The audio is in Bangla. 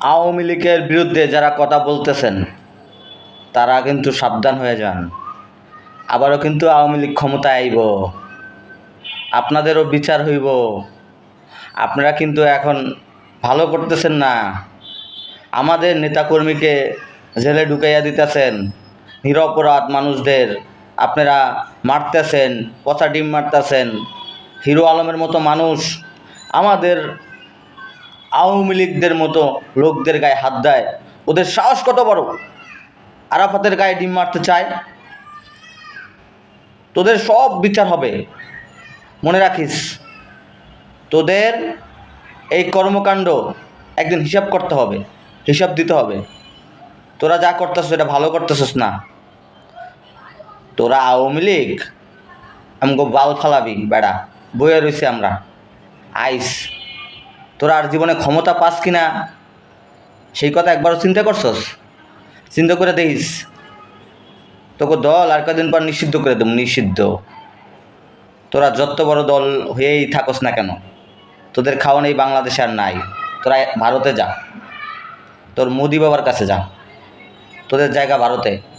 আওয়ামী লীগের বিরুদ্ধে যারা কথা বলতেছেন, তারা কিন্তু সাবধান হয়ে যান। আবারও কিন্তু আওয়ামী লীগ ক্ষমতায় আইব। আপনাদেরও বিচার হইব। আপনারা কিন্তু এখন ভালো করতেছেন না। আমাদের নেতাকর্মীকে জেলে ঢুকাইয়া দিতেছেন। নিরপরাধ মানুষদের আপনারা মারতেছেন, পচা ডিম মারতেছেন। হিরো আলমের মতো মানুষ। আমাদের আওয়ামী লীগদের মতো লোকদের গায়ে হাত দেয়, ওদের সাহস কত বড়? আরাফাতের গায়ে ডিম মারতে চায়? তোদের সব বিচার হবে। মনে রাখিস, তোদের এই কর্মকাণ্ড একদিন হিসাব করতে হবে, হিসাব দিতে হবে। তোরা যা করতেছ এটা ভালো করতেছিস না। তোরা আওয়ামী লীগ, আমগো বাল ফালাবি বেড়া, বইয়ে রয়েছে আমরা। আইস। তোরা আর জীবনে ক্ষমতা পাস কিনা? সেই কথা একবারও চিন্তা করছস? চিন্তা করে দেখিস। তোকে দল আর কদিন পর নিষিদ্ধ করে দেব, নিষিদ্ধ। তোরা যত বড় দল হয়েই থাকস না কেন? তোদের খাওয়ান নেই বাংলাদেশে আর নাই। তোরা ভারতে যা। তোর মোদি বাবার কাছে যা। তোদের জায়গা ভারতে।